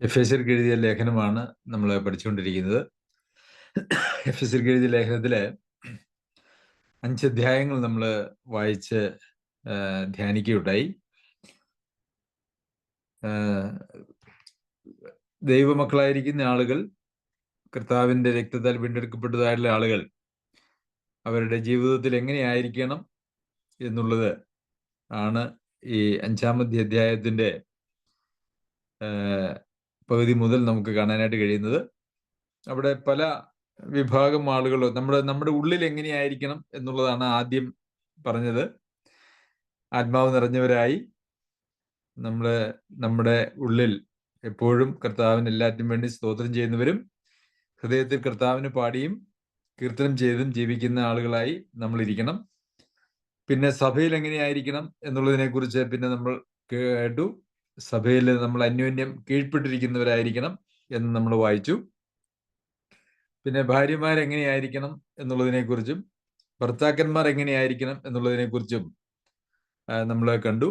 F S എഴുതിയ ലേഖനമാണ് നമ്മൾ പഠിച്ചുകൊണ്ടിരിക്കുന്നത്. എഫ് എസ് എഴുതിയ ലേഖനത്തിലെ അഞ്ച് അധ്യായങ്ങൾ നമ്മൾ വായിച്ച് ധ്യാനിക്കുകയുണ്ടായി. ദൈവമക്കളായിരിക്കുന്ന ആളുകൾ കർത്താവിന്റെ രക്തത്താൽ വീണ്ടെടുക്കപ്പെട്ടതായിട്ടുള്ള ആളുകൾ അവരുടെ ജീവിതത്തിൽ എങ്ങനെയായിരിക്കണം എന്നുള്ളത് ആണ് ഈ അഞ്ചാമത്തെ അധ്യായത്തിന്റെ പകുതി മുതൽ നമുക്ക് കാണാനായിട്ട് കഴിയുന്നത്. അവിടെ പല വിഭാഗം ആളുകൾ നമ്മുടെ നമ്മുടെ ഉള്ളിൽ എങ്ങനെയായിരിക്കണം എന്നുള്ളതാണ് ആദ്യം പറഞ്ഞത്. ആത്മാവ് നിറഞ്ഞവരായി നമ്മൾ നമ്മുടെ ഉള്ളിൽ എപ്പോഴും കർത്താവിന് എല്ലാറ്റിനും വേണ്ടി സ്തോത്രം ചെയ്യുന്നവരും ഹൃദയത്തിൽ കർത്താവിന് പാടിയും കീർത്തനം ചെയ്തും ജീവിക്കുന്ന ആളുകളായി നമ്മൾ ഇരിക്കണം. പിന്നെ സഭയിൽ എങ്ങനെയായിരിക്കണം എന്നുള്ളതിനെ കുറിച്ച് പിന്നെ നമ്മൾ കേട്ടു. സഭയിൽ നമ്മൾ അന്യോന്യം കീഴ്പ്പെട്ടിരിക്കുന്നവരായിരിക്കണം എന്ന് നമ്മൾ വായിച്ചു. പിന്നെ ഭാര്യമാർ എങ്ങനെയായിരിക്കണം എന്നുള്ളതിനെ കുറിച്ചും ഭർത്താക്കന്മാർ എങ്ങനെയായിരിക്കണം എന്നുള്ളതിനെ കുറിച്ചും നമ്മൾ കണ്ടു.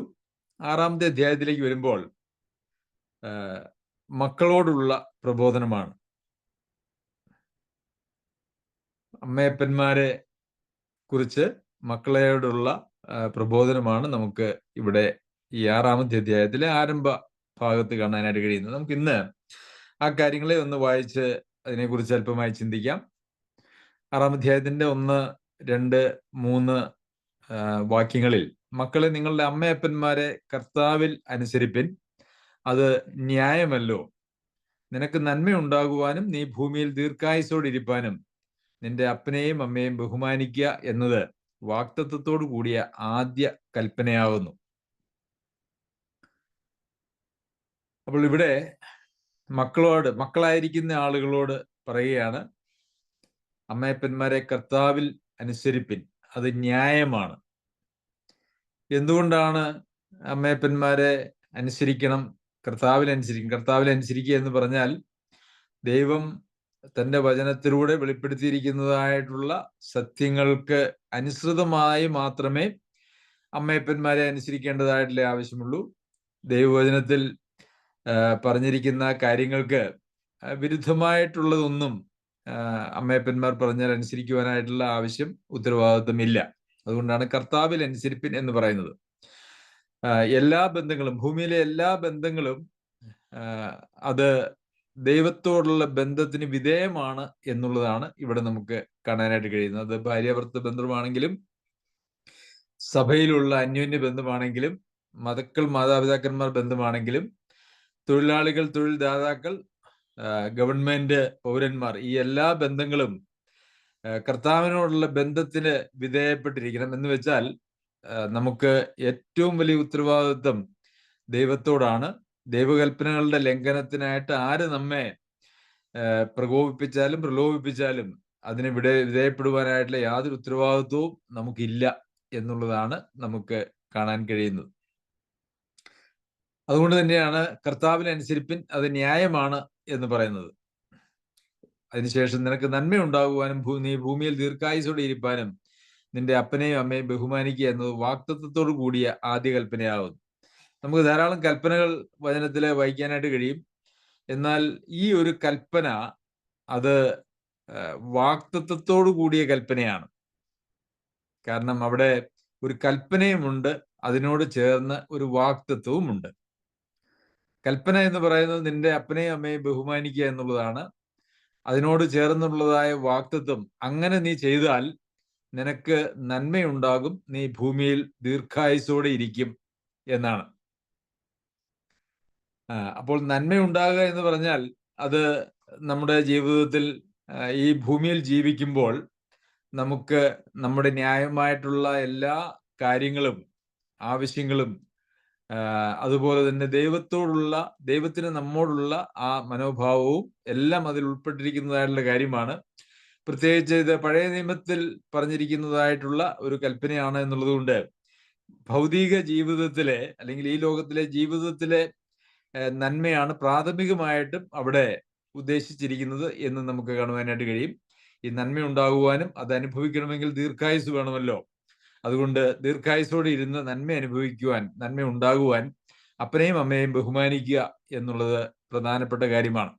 ആറാമത്തെ അധ്യായത്തിലേക്ക് വരുമ്പോൾ മക്കളോടുള്ള പ്രബോധനമാണ്. അമ്മയപ്പന്മാരെ കുറിച്ച് മക്കളോടുള്ള ആ, പ്രബോധനമാണ് നമുക്ക് ഇവിടെ ഈ ആറാമത്തെ അധ്യായത്തിലെ ആരംഭ ഭാഗത്ത് കാണാനായിട്ട് കഴിയുന്നത്. നമുക്ക് ഇന്ന് ആ കാര്യങ്ങളെ ഒന്ന് വായിച്ച് അതിനെക്കുറിച്ച് അല്പമായി ചിന്തിക്കാം. ആറാം അധ്യായത്തിന്റെ ഒന്ന് രണ്ട് മൂന്ന് വാക്യങ്ങളിൽ മക്കളെ നിങ്ങളുടെ അമ്മയപ്പന്മാരെ കർത്താവിൽ അനുസരിപ്പിൻ. അത് ന്യായമല്ലോ. നിനക്ക് നന്മയുണ്ടാകുവാനും നീ ഭൂമിയിൽ ദീർഘായുസോടെ ഇരിപ്പാനും നിന്റെ അപ്പനെയും അമ്മയെയും ബഹുമാനിക്കുക എന്നത് വാക്തത്വത്തോടു കൂടിയ ആദ്യ കൽപ്പനയാവുന്നു. അപ്പോൾ ഇവിടെ മക്കളോട് മക്കളായിരിക്കുന്ന ആളുകളോട് പറയുകയാണ് അമ്മയപ്പന്മാരെ കർത്താവിൽ അനുസരിപ്പിൻ അത് ന്യായമാണ്. എന്തുകൊണ്ടാണ് അമ്മയപ്പന്മാരെ അനുസരിക്കണം കർത്താവിൽ അനുസരിക്കും കർത്താവിൽ അനുസരിക്കുക എന്ന് പറഞ്ഞാൽ ദൈവം തന്റെ വചനത്തിലൂടെ വെളിപ്പെടുത്തിയിരിക്കുന്നതായിട്ടുള്ള സത്യങ്ങൾക്ക് അനുസൃതമായി മാത്രമേ അമ്മയപ്പന്മാരെ അനുസരിക്കേണ്ടതായിട്ടുള്ള ആവശ്യമുള്ളൂ. ദൈവവചനത്തിൽ പറഞ്ഞിരിക്കുന്ന കാര്യങ്ങൾക്ക് വിരുദ്ധമായിട്ടുള്ളതൊന്നും അമ്മയപ്പന്മാർ പറഞ്ഞാൽ അനുസരിക്കുവാനായിട്ടുള്ള ആവശ്യം ഉത്തരവാദിത്വം ഇല്ല അതുകൊണ്ടാണ് കർത്താവിൽ അനുസരിപ്പിൻ എന്ന് പറയുന്നത്. എല്ലാ ബന്ധങ്ങളും ഭൂമിയിലെ എല്ലാ ബന്ധങ്ങളും അത് ദൈവത്തോടുള്ള ബന്ധത്തിന് വിധേയമാണ് എന്നുള്ളതാണ് ഇവിടെ നമുക്ക് കാണാനായിട്ട് കഴിയുന്നത്. അത് ഭാര്യാഭർത്ത ബന്ധമാണെങ്കിലും സഭയിലുള്ള അന്യോന്യ ബന്ധമാണെങ്കിലും മതക്കൾ മാതാപിതാക്കന്മാർ ബന്ധമാണെങ്കിലും തൊഴിലാളികൾ തൊഴിൽദാതാക്കൾ ദാതാക്കൾ ഗവൺമെന്റ് പൗരന്മാർ ഈ എല്ലാ ബന്ധങ്ങളും കർത്താവിനോടുള്ള ബന്ധത്തിന് വിധേയപ്പെട്ടിരിക്കണം എന്ന് വെച്ചാൽ നമുക്ക് ഏറ്റവും വലിയ ഉത്തരവാദിത്വം ദൈവത്തോടാണ്. ദൈവകൽപ്പനകളുടെ ലംഘനത്തിനായിട്ട് ആര് നമ്മെ പ്രകോപിപ്പിച്ചാലും പ്രലോഭിപ്പിച്ചാലും അതിനെ വിട വിധേയപ്പെടുവാനായിട്ടുള്ള യാതൊരു ഉത്തരവാദിത്വവും നമുക്കില്ല എന്നുള്ളതാണ് നമുക്ക് കാണാൻ കഴിയുന്നത്. അതുകൊണ്ട് തന്നെയാണ് കർത്താവിനെ അനുസരിപ്പിൻ അത് ന്യായമാണ് എന്ന് പറയുന്നത്. അതിനുശേഷം നിനക്ക് നന്മയുണ്ടാകുവാനും നീ ഭൂമിയിൽ ദീർഘായുസോടെ ഇരിപ്പാനും നിന്റെ അപ്പനെയും അമ്മയും ബഹുമാനിക്കുക എന്നത് വാക്തത്വത്തോടു കൂടിയ ആദ്യ കൽപ്പനയാകുന്നു. നമുക്ക് ധാരാളം കൽപ്പനകൾ വചനത്തിൽ വായിക്കാനായിട്ട് കഴിയും. എന്നാൽ ഈ ഒരു കൽപ്പന അത് വാക്തത്വത്തോടു കൂടിയ കൽപ്പനയാണ്. കാരണം അവിടെ ഒരു കൽപ്പനയുമുണ്ട് അതിനോട് ചേർന്ന് ഒരു വാക്തത്വവുമുണ്ട്. കൽപ്പന എന്ന് പറയുന്നത് നിന്റെ അപ്പനെയും അമ്മയും ബഹുമാനിക്കുക എന്നുള്ളതാണ്. അതിനോട് ചേർന്നുള്ളതായ വാക്തത്വം അങ്ങനെ നീ ചെയ്താൽ നിനക്ക് നന്മയുണ്ടാകും നീ ഭൂമിയിൽ ദീർഘായുസോടെ ഇരിക്കും എന്നാണ്. അപ്പോൾ നന്മയുണ്ടാകുക എന്ന് പറഞ്ഞാൽ അത് നമ്മുടെ ജീവിതത്തിൽ ഈ ഭൂമിയിൽ ജീവിക്കുമ്പോൾ നമുക്ക് നമ്മുടെ ന്യായമായിട്ടുള്ള എല്ലാ കാര്യങ്ങളും ആവശ്യങ്ങളും അതുപോലെ തന്നെ ദൈവത്തോടുള്ള ദൈവത്തിന് നമ്മോടുള്ള ആ മനോഭാവവും എല്ലാം അതിൽ ഉൾപ്പെട്ടിരിക്കുന്നതായിട്ടുള്ള കാര്യമാണ്. പ്രത്യേകിച്ച് ഇത് പഴയ നിയമത്തിൽ പറഞ്ഞിരിക്കുന്നതായിട്ടുള്ള ഒരു കൽപ്പനയാണ് എന്നുള്ളത് കൊണ്ട് ഭൗതിക ജീവിതത്തിലെ അല്ലെങ്കിൽ ഈ ലോകത്തിലെ ജീവിതത്തിലെ നന്മയാണ് പ്രാഥമികമായിട്ടും അവിടെ ഉദ്ദേശിച്ചിരിക്കുന്നത് എന്ന് നമുക്ക് കാണുവാനായിട്ട് കഴിയും. ഈ നന്മ ഉണ്ടാകുവാനും അത് അനുഭവിക്കണമെങ്കിൽ ദീർഘായുസ് വേണമല്ലോ. അതുകൊണ്ട് ദീർഘായുസോടെ ഇരുന്ന് നന്മ അനുഭവിക്കുവാൻ നന്മ ഉണ്ടാകുവാൻ അപ്പനെയും അമ്മയെയും ബഹുമാനിക്കുക എന്നുള്ളത് പ്രധാനപ്പെട്ട കാര്യമാണ്.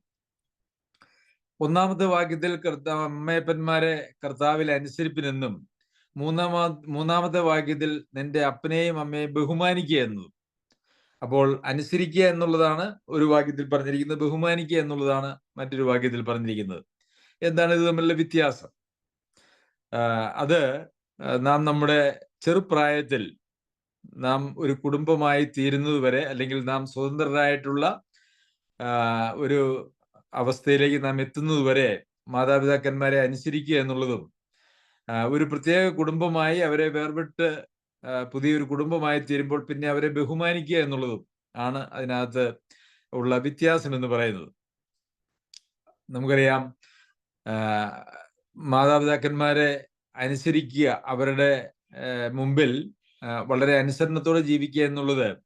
ഒന്നാമത്തെ വാക്യത്തിൽ കർത്താവ് അമ്മയപ്പന്മാരെ കർത്താവിൽ അനുസരിപ്പിനെന്നും മൂന്നാമ മൂന്നാമത്തെ വാക്യത്തിൽ നിന്റെ അപ്പനെയും അമ്മയെയും ബഹുമാനിക്കുക എന്നതും അപ്പോൾ അനുസരിക്കുക എന്നുള്ളതാണ് ഒരു വാക്യത്തിൽ പറഞ്ഞിരിക്കുന്നത് ബഹുമാനിക്കുക എന്നുള്ളതാണ് മറ്റൊരു വാക്യത്തിൽ പറഞ്ഞിരിക്കുന്നത്. എന്താണ് ഇത് തമ്മിലുള്ള വ്യത്യാസം? അത് നാം നമ്മുടെ ചെറുപ്രായത്തിൽ നാം ഒരു കുടുംബമായി തീരുന്നത് വരെ അല്ലെങ്കിൽ നാം സ്വതന്ത്രരായിട്ടുള്ള ഒരു അവസ്ഥയിലേക്ക് നാം എത്തുന്നത് വരെ മാതാപിതാക്കന്മാരെ അനുസരിക്കുക എന്നുള്ളതും ഒരു പ്രത്യേക കുടുംബമായി അവരെ വേർപെട്ട് പുതിയൊരു കുടുംബമായി തീരുമ്പോൾ പിന്നെ അവരെ ബഹുമാനിക്കുക എന്നുള്ളതും ആണ് അതിനകത്ത് ഉള്ള വ്യത്യാസം എന്ന് പറയുന്നത്. നമുക്കറിയാം മാതാപിതാക്കന്മാരെ അനുസരിക്കുക അവരുടെ മുമ്പിൽ വളരെ അനുസരണത്തോടെ ജീവിക്കുക എന്നുള്ളത്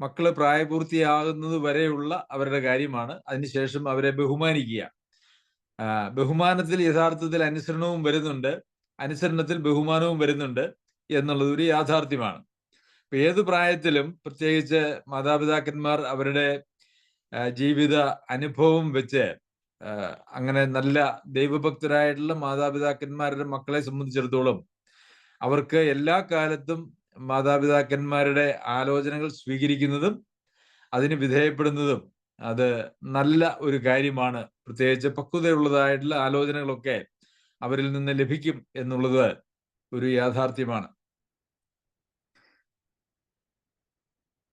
മക്കൾ പ്രായപൂർത്തിയാകുന്നത് വരെയുള്ള അവരുടെ കാര്യമാണ്. അതിനുശേഷം അവരെ ബഹുമാനിക്കുക. ബഹുമാനത്തിൽ യഥാർത്ഥത്തിൽ അനുസരണവും വരുന്നുണ്ട്. അനുസരണത്തിൽ ബഹുമാനവും വരുന്നുണ്ട്. എന്നുള്ളത് ഒരു യാഥാർത്ഥ്യമാണ്. ഏത് പ്രായത്തിലും പ്രത്യേകിച്ച് മാതാപിതാക്കന്മാർ അവരുടെ ജീവിത അനുഭവം വെച്ച് അങ്ങനെ നല്ല ദൈവഭക്തരായിട്ടുള്ള മാതാപിതാക്കന്മാരുടെ മക്കളെ സംബന്ധിച്ചിടത്തോളം അവർക്ക് എല്ലാ കാലത്തും മാതാപിതാക്കന്മാരുടെ ആലോചനകൾ സ്വീകരിക്കുന്നതും അതിന് വിധേയപ്പെടുന്നതും അത് നല്ല ഒരു കാര്യമാണ്. പ്രത്യേകിച്ച് പക്വതയുള്ളതായിട്ടുള്ള ആലോചനകളൊക്കെ അവരിൽ നിന്ന് ലഭിക്കും എന്നുള്ളത് ഒരു യാഥാർത്ഥ്യമാണ്.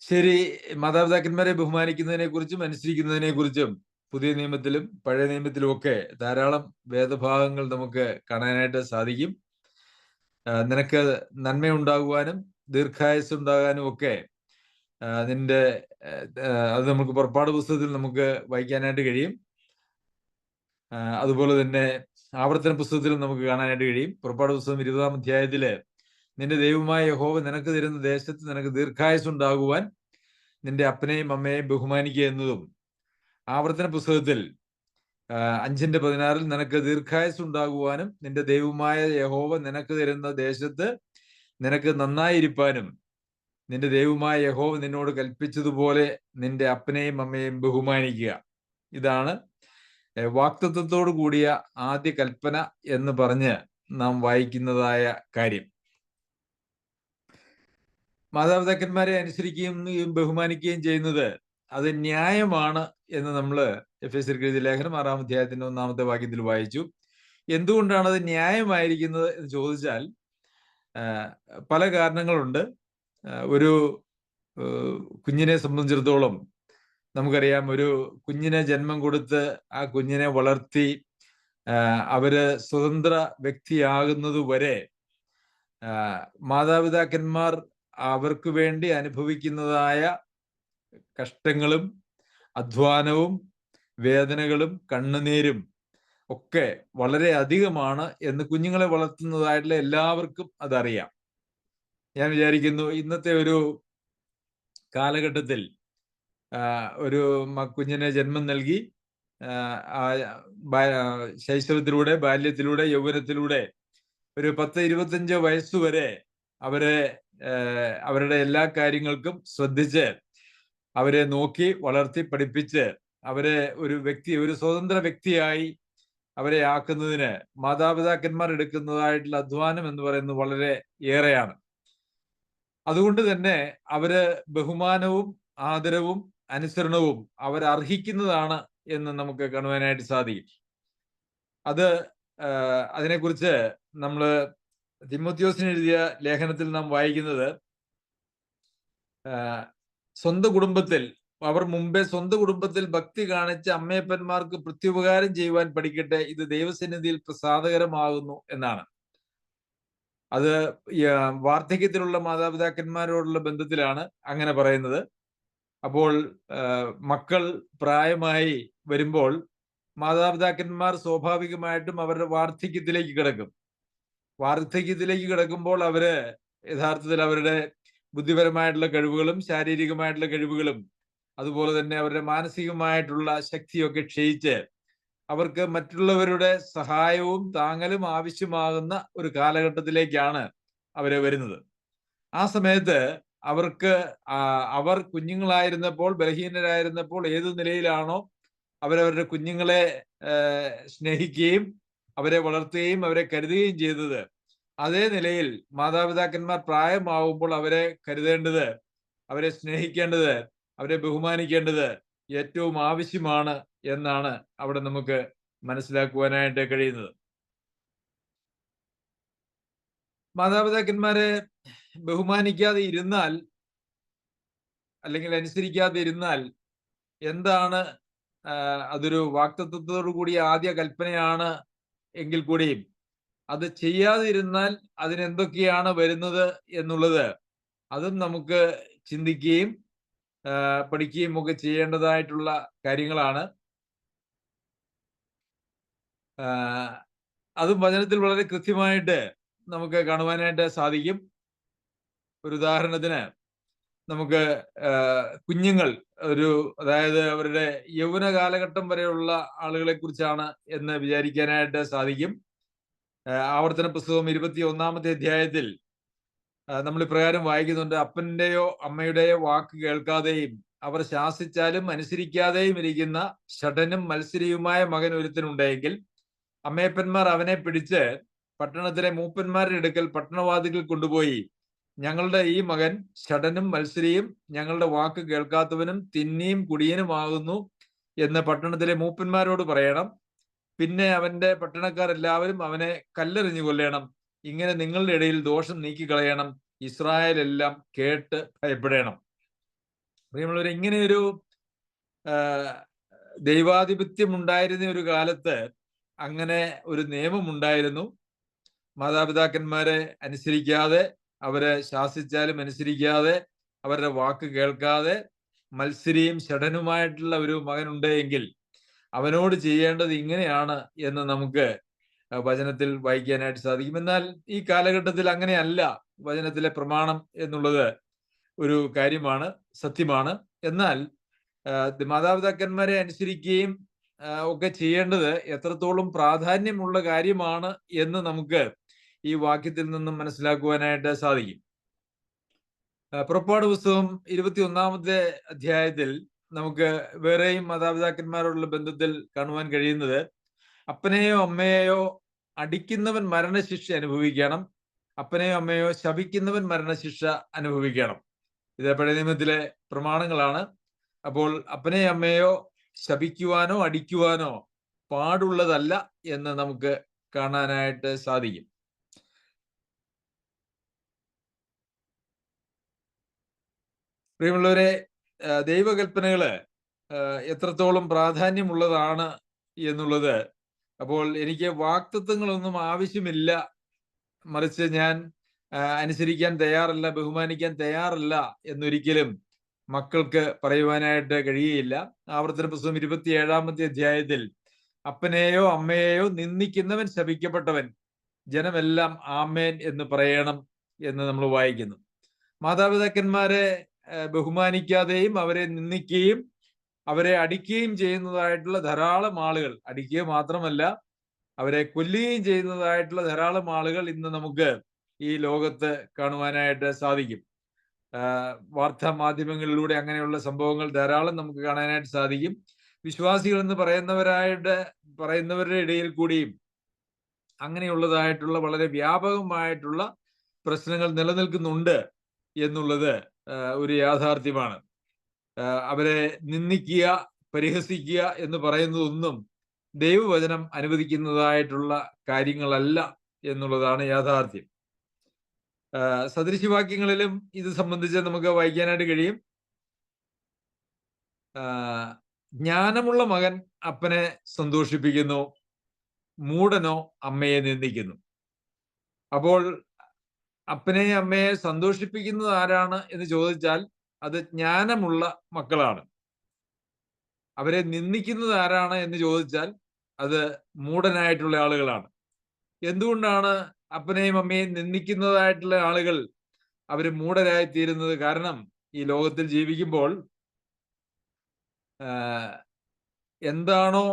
ശരി മാതാപിതാക്കന്മാരെ ബഹുമാനിക്കുന്നതിനെ കുറിച്ചും അനുസരിക്കുന്നതിനെ കുറിച്ചും പുതിയ നിയമത്തിലും പഴയ നിയമത്തിലും ഒക്കെ ധാരാളം വേദഭാഗങ്ങൾ നമുക്ക് കാണാനായിട്ട് സാധിക്കും. നിനക്ക് നന്മയുണ്ടാകുവാനും ദീർഘായുസ് ഉണ്ടാകാനും ഒക്കെ നിന്റെ അത് നമുക്ക് പുറപ്പാട് പുസ്തകത്തിൽ നമുക്ക് വായിക്കാനായിട്ട് കഴിയും. അതുപോലെ തന്നെ ആവർത്തന പുസ്തകത്തിൽ നമുക്ക് കാണാനായിട്ട് കഴിയും. പുറപ്പാട് പുസ്തകം ഇരുപതാം അധ്യായത്തിൽ നിന്റെ ദൈവമായ യഹോവ നിനക്ക് തരുന്ന ദേശത്ത് നിനക്ക് ദീർഘായുസ് ഉണ്ടാകുവാൻ നിന്റെ അപ്പനെയും അമ്മയെയും ബഹുമാനിക്കുക എന്നതും. ആവർത്തന പുസ്തകത്തിൽ അഞ്ചിന്റെ പതിനാറിൽ നിനക്ക് ദീർഘായുസ് ഉണ്ടാകുവാനും നിന്റെ ദൈവമായ യഹോവ നിനക്ക് തരുന്ന ദേശത്ത് നിനക്ക് നന്നായിരിക്കാനും നിന്റെ ദൈവമായ യഹോവ നിന്നോട് കൽപ്പിച്ചതുപോലെ നിന്റെ അപ്പനെയും അമ്മയെയും ബഹുമാനിക്കുക. ഇതാണ് വാക്തത്വത്തോടു കൂടിയ ആദ്യ കൽപ്പന എന്ന് പറഞ്ഞ് നാം വായിക്കുന്നതായ കാര്യം. മാതാപിതാക്കന്മാരെ അനുസരിക്കുകയും ബഹുമാനിക്കുകയും ചെയ്യുന്നത് അത് ന്യായമാണ് എന്ന് നമ്മൾ എഫ് എസ് എഴുതിയ ലേഖനം ആറാം അധ്യായത്തിന്റെ ഒന്നാമത്തെ വാക്യത്തിൽ വായിച്ചു. എന്തുകൊണ്ടാണ് അത് ന്യായമായിരിക്കുന്നത് എന്ന് ചോദിച്ചാൽ പല കാരണങ്ങളുണ്ട്. ഒരു കുഞ്ഞിനെ സംബന്ധിച്ചിടത്തോളം നമുക്കറിയാം ഒരു കുഞ്ഞിനെ ജന്മം കൊടുത്ത് ആ കുഞ്ഞിനെ വളർത്തി അവർ സ്വതന്ത്ര വ്യക്തിയാകുന്നത് വരെ മാതാപിതാക്കന്മാർ അവർക്ക് വേണ്ടി അനുഭവിക്കുന്നതായ കഷ്ടങ്ങളും അധ്വാനവും വേദനകളും കണ്ണുനീരും ഒക്കെ വളരെ അധികമാണ് എന്ന് കുഞ്ഞുങ്ങളെ വളർത്തുന്നതായിട്ടുള്ള എല്ലാവർക്കും അതറിയാം. ഞാൻ വിചാരിക്കുന്നു ഇന്നത്തെ ഒരു കാലഘട്ടത്തിൽ ഒരു കുഞ്ഞിനെ ജന്മം നൽകി ശൈശവത്തിലൂടെ ബാല്യത്തിലൂടെ യൗവനത്തിലൂടെ ഒരു പത്ത് ഇരുപത്തഞ്ച് വയസ്സുവരെ അവരെ അവരുടെ എല്ലാ കാര്യങ്ങൾക്കും ശ്രദ്ധിച്ച് അവരെ നോക്കി വളർത്തി പഠിപ്പിച്ച് അവരെ ഒരു വ്യക്തി ഒരു സ്വതന്ത്ര വ്യക്തിയായി അവരെ ആക്കുന്നതിന് മാതാപിതാക്കന്മാർ എടുക്കുന്നതായിട്ടുള്ള അധ്വാനം എന്ന് പറയുന്നത് വളരെ ഏറെയാണ്. അതുകൊണ്ട് തന്നെ അവർ ബഹുമാനവും ആദരവും അനുസരണവും അർഹിക്കുന്നതാണ് എന്ന് നമുക്ക് കാണുവാനായിട്ട് സാധിക്കും. അത് അതിനെക്കുറിച്ച് നമ്മൾ തിമോത്യോസിന് എഴുതിയ ലേഖനത്തിൽ നാം വായിക്കുന്നത് സ്വന്തം കുടുംബത്തിൽ അവർ മുമ്പേ സ്വന്തം കുടുംബത്തിൽ ഭക്തി കാണിച്ച അമ്മയപ്പന്മാർക്ക് പ്രത്യുപകാരം ചെയ്യുവാൻ പഠിക്കട്ടെ ഇത് ദൈവസന്നിധിയിൽ പ്രസാദകരമാകുന്നു എന്നാണ്. അത് വാർദ്ധക്യത്തിലുള്ള മാതാപിതാക്കന്മാരോടുള്ള ബന്ധത്തിലാണ് അങ്ങനെ പറയുന്നത്. അപ്പോൾ മക്കൾ പ്രായമായി വരുമ്പോൾ മാതാപിതാക്കന്മാർ സ്വാഭാവികമായിട്ടും അവരുടെ വാർദ്ധക്യത്തിലേക്ക് കിടക്കും. വാർദ്ധക്യത്തിലേക്ക് കിടക്കുമ്പോൾ അവർ യഥാർത്ഥത്തിൽ അവരുടെ ബുദ്ധിപരമായിട്ടുള്ള കഴിവുകളും ശാരീരികമായിട്ടുള്ള കഴിവുകളും അതുപോലെ തന്നെ അവരുടെ മാനസികമായിട്ടുള്ള ശക്തിയൊക്കെ ക്ഷയിച്ച് അവർക്ക് മറ്റുള്ളവരുടെ സഹായവും താങ്ങലും ആവശ്യമാകുന്ന ഒരു കാലഘട്ടത്തിലേക്കാണ് അവരെ വരുന്നത്. ആ സമയത്ത് അവർക്ക് അവർ കുഞ്ഞുങ്ങളായിരുന്നപ്പോൾ ബലഹീനരായിരുന്നപ്പോൾ ഏത് നിലയിലാണോ അവരവരുടെ കുഞ്ഞുങ്ങളെ സ്നേഹിക്കുകയും അവരെ വളർത്തുകയും അവരെ കരുതുകയും ചെയ്തത്. അതേ നിലയിൽ മാതാപിതാക്കന്മാർ പ്രായമാവുമ്പോൾ അവരെ കരുതേണ്ടത് അവരെ സ്നേഹിക്കേണ്ടത് അവരെ ബഹുമാനിക്കേണ്ടത് ഏറ്റവും ആവശ്യമാണ് എന്നാണ് അവിടെ നമുക്ക് മനസ്സിലാക്കുവാനായിട്ട് കഴിയുന്നത്. മാതാപിതാക്കന്മാരെ ബഹുമാനിക്കാതെ ഇരുന്നാൽ അല്ലെങ്കിൽ അനുസരിക്കാതെ ഇരുന്നാൽ എന്താണ് അതൊരു വാക്തത്വത്തോടു കൂടിയ ആദ്യ കൽപ്പനയാണ് എങ്കിൽ കൂടിയും അത് ചെയ്യാതിരുന്നാൽ അതിനെന്തൊക്കെയാണ് വരുന്നത് എന്നുള്ളത് അതും നമുക്ക് ചിന്തിക്കുകയും പഠിക്കുകയും ഒക്കെ ചെയ്യേണ്ടതായിട്ടുള്ള കാര്യങ്ങളാണ്. അതും വചനത്തിൽ വളരെ കൃത്യമായിട്ട് നമുക്ക് കാണുവാനായിട്ട് സാധിക്കും. ഒരു ഉദാഹരണത്തിന് നമുക്ക് കുഞ്ഞുങ്ങൾ ഒരു അതായത് അവരുടെ യൗവന കാലഘട്ടം വരെയുള്ള ആളുകളെ കുറിച്ചാണ് എന്ന് വിചാരിക്കാനായിട്ട് സാധിക്കും. ആവർത്തന പുസ്തകം ഇരുപത്തി ഒന്നാമത്തെ അധ്യായത്തിൽ നമ്മൾ ഇപ്രകാരം വായിക്കുന്നുണ്ട്. അപ്പന്റെയോ അമ്മയുടെയോ വാക്ക് കേൾക്കാതെയും അവർ ശാസിച്ചാലും അനുസരിക്കാതെയും ഇരിക്കുന്ന ഷടനും മത്സരിയുമായ മകൻ ഒരുത്തനുണ്ടെങ്കിൽ അമ്മയപ്പന്മാർ അവനെ പിടിച്ച് പട്ടണത്തിലെ മൂപ്പന്മാരുടെ അടുക്കൽ പട്ടണവാദികൾ കൊണ്ടുപോയി ഞങ്ങളുടെ ഈ മകൻ ഷടനും മത്സരിയും ഞങ്ങളുടെ വാക്ക് കേൾക്കാത്തവനും തിന്നിയും കുടിയനുമാകുന്നു എന്ന് പട്ടണത്തിലെ മൂപ്പന്മാരോട് പറയണം. പിന്നെ അവന്റെ പട്ടണക്കാർ എല്ലാവരും അവനെ കല്ലെറിഞ്ഞു കൊല്ലണം. ഇങ്ങനെ നിങ്ങളുടെ ഇടയിൽ ദോഷം നീക്കിക്കളയണം. ഇസ്രായേൽ എല്ലാം കേട്ട് ഭയപ്പെടണം. പ്രിയമുള്ളവർ ഇങ്ങനെയൊരു ദൈവാധിപത്യം ഉണ്ടായിരുന്ന ഒരു കാലത്ത് അങ്ങനെ ഒരു നിയമം ഉണ്ടായിരുന്നു മാതാപിതാക്കന്മാരെ അനുസരിക്കാതെ അവരെ ശാസിച്ചാലും അനുസരിക്കാതെ അവരുടെ വാക്ക് കേൾക്കാതെ മത്സരിയും ഷടനുമായിട്ടുള്ള ഒരു മകനുണ്ടെങ്കിൽ അവനോട് ചെയ്യേണ്ടത് ഇങ്ങനെയാണ് എന്ന് നമുക്ക് വചനത്തിൽ വായിക്കാനായിട്ട് സാധിക്കും. എന്നാൽ ഈ കാലഘട്ടത്തിൽ അങ്ങനെയല്ല. വചനത്തിലെ പ്രമാണം എന്നുള്ളത് ഒരു കാര്യമാണ് സത്യമാണ്. എന്നാൽ മാതാപിതാക്കന്മാരെ അനുസരിക്കുകയും ഒക്കെ ചെയ്യേണ്ടത് എത്രത്തോളം പ്രാധാന്യമുള്ള കാര്യമാണ് എന്ന് നമുക്ക് ഈ വാക്യത്തിൽ നിന്നും മനസ്സിലാക്കുവാനായിട്ട് സാധിക്കും. പുറപ്പാട് പുസ്തകം ഇരുപത്തി ഒന്നാമത്തെ അധ്യായത്തിൽ നമുക്ക് വേറെയും മാതാപിതാക്കന്മാരോടുള്ള ബന്ധത്തിൽ കാണുവാൻ കഴിയുന്നത് അപ്പനെയോ അമ്മയെയോ അടിക്കുന്നവൻ മരണശിക്ഷ അനുഭവിക്കണം. അപ്പനെയോ അമ്മയോ ശപിക്കുന്നവൻ മരണശിക്ഷ അനുഭവിക്കണം. ഇത് പഴയ നിയമത്തിലെ പ്രമാണങ്ങളാണ്. അപ്പോൾ അപ്പനെയോ അമ്മയോ ശപിക്കുവാനോ അടിക്കുവാനോ പാടുള്ളതല്ല എന്ന് നമുക്ക് കാണാനായിട്ട് സാധിക്കും. പ്രിയമുള്ളവരെ ദൈവകൽപ്പനകൾ എത്രത്തോളം പ്രാധാന്യമുള്ളതാണ് എന്നുള്ളത്. അപ്പോൾ എനിക്ക് വാക്തത്വങ്ങളൊന്നും ആവശ്യമില്ല. മറിച്ച് ഞാൻ അനുസരിക്കാൻ തയ്യാറല്ല ബഹുമാനിക്കാൻ തയ്യാറല്ല എന്നൊരിക്കലും മക്കൾക്ക് പറയുവാനായിട്ട് കഴിയുകയില്ല. ആവർത്തന പുസ്തകം ഇരുപത്തി ഏഴാമത്തെ അധ്യായത്തിൽ അപ്പനെയോ അമ്മയെയോ നിന്ദിക്കുന്നവൻ ശപിക്കപ്പെട്ടവൻ ജനമെല്ലാം ആമേൻ എന്ന് പറയണം എന്ന് നമ്മൾ വായിക്കുന്നു. മാതാപിതാക്കന്മാരെ ബഹുമാനിക്കാതെയും അവരെ നിന്ദിക്കുകയും അവരെ അടിക്കുകയും ചെയ്യുന്നതായിട്ടുള്ള ധാരാളം ആളുകൾ. അടിക്കുക മാത്രമല്ല അവരെ കൊല്ലുകയും ചെയ്യുന്നതായിട്ടുള്ള ധാരാളം ആളുകൾ ഇന്ന് നമുക്ക് ഈ ലോകത്ത് കാണുവാനായിട്ട് സാധിക്കും. വാർത്താ മാധ്യമങ്ങളിലൂടെ അങ്ങനെയുള്ള സംഭവങ്ങൾ ധാരാളം നമുക്ക് കാണാനായിട്ട് സാധിക്കും. വിശ്വാസികൾ എന്ന് പറയുന്നവരായിട്ട് പറയുന്നവരുടെ ഇടയിൽ കൂടിയും അങ്ങനെയുള്ളതായിട്ടുള്ള വളരെ വ്യാപകമായിട്ടുള്ള പ്രശ്നങ്ങൾ നിലനിൽക്കുന്നുണ്ട് എന്നുള്ളത് ഒരു യാഥാർത്ഥ്യമാണ്. അവരെ നിന്ദിക്കുക പരിഹസിക്കുക എന്ന് പറയുന്നതൊന്നും ദൈവവചനം അനുവദിക്കുന്നതായിട്ടുള്ള കാര്യങ്ങളല്ല എന്നുള്ളതാണ് യാഥാർത്ഥ്യം. സദൃശവാക്യങ്ങളിലും ഇത് സംബന്ധിച്ച് നമുക്ക് വായിക്കാനായിട്ട് കഴിയും. ജ്ഞാനമുള്ള മകൻ അപ്പനെ സന്തോഷിപ്പിക്കുന്നു മൂടനോ അമ്മയെ നിന്ദിക്കുന്നു. അപ്പോൾ അപ്പനെയും അമ്മയെ സന്തോഷിപ്പിക്കുന്നത് ആരാണ് എന്ന് ചോദിച്ചാൽ അത് ജ്ഞാനമുള്ള മക്കളാണ്. അവരെ നിന്ദിക്കുന്നത് ആരാണ് എന്ന് ചോദിച്ചാൽ അത് മൂടനായിട്ടുള്ള ആളുകളാണ്. എന്തുകൊണ്ടാണ് അപ്പനെയും അമ്മയെയും നിന്ദിക്കുന്നതായിട്ടുള്ള ആളുകൾ അവർ മൂടരായി തീരുന്നത് കാരണം ഈ ലോകത്തിൽ ജീവിക്കുമ്പോൾ എന്താണോ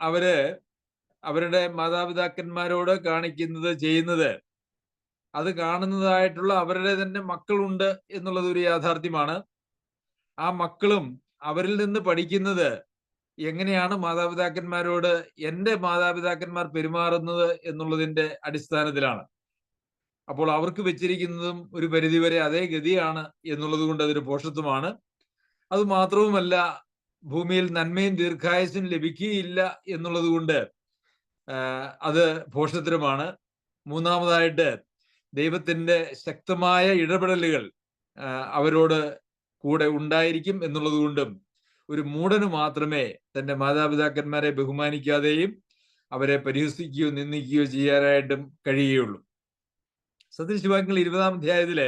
അവർ അവരുടെ മാതാപിതാക്കന്മാരോട് കാണിക്കുന്നത് ചെയ്യുന്നത് അത് കാണുന്നതായിട്ടുള്ള അവരുടെ തന്നെ മക്കളുണ്ട് എന്നുള്ളത് ഒരു യാഥാർത്ഥ്യമാണ്. ആ മക്കളും അവരിൽ നിന്ന് പഠിക്കുന്നത് എങ്ങനെയാണ് മാതാപിതാക്കന്മാരോട് എന്റെ മാതാപിതാക്കന്മാർ പെരുമാറുന്നത് എന്നുള്ളതിന്റെ അടിസ്ഥാനത്തിലാണ്. അപ്പോൾ അവർക്ക് വെച്ചിരിക്കുന്നതും ഒരു പരിധിവരെ അതേ ഗതിയാണ് എന്നുള്ളത് കൊണ്ട് അതൊരു പോഷത്വമാണ്. അത് മാത്രവുമല്ല ഭൂമിയിൽ നന്മയും ദീർഘായുസും ലഭിക്കുകയില്ല എന്നുള്ളത് കൊണ്ട് അത് പോഷത്തിലുമാണ് മൂന്നാമതായിട്ട് ദൈവത്തിന്റെ ശക്തമായ ഇടപെടലുകൾ അവരോട് കൂടെ ഉണ്ടായിരിക്കും എന്നുള്ളത് കൊണ്ടും ഒരു മൂടന് മാത്രമേ തന്റെ മാതാപിതാക്കന്മാരെ ബഹുമാനിക്കാതെയും അവരെ പരിഹസിക്കുകയോ നിന്ദിക്കുകയോ ചെയ്യാനായിട്ടും കഴിയുകയുള്ളൂ. സദൃശവാക്യങ്ങൾ ഇരുപതാം അധ്യായത്തിൽ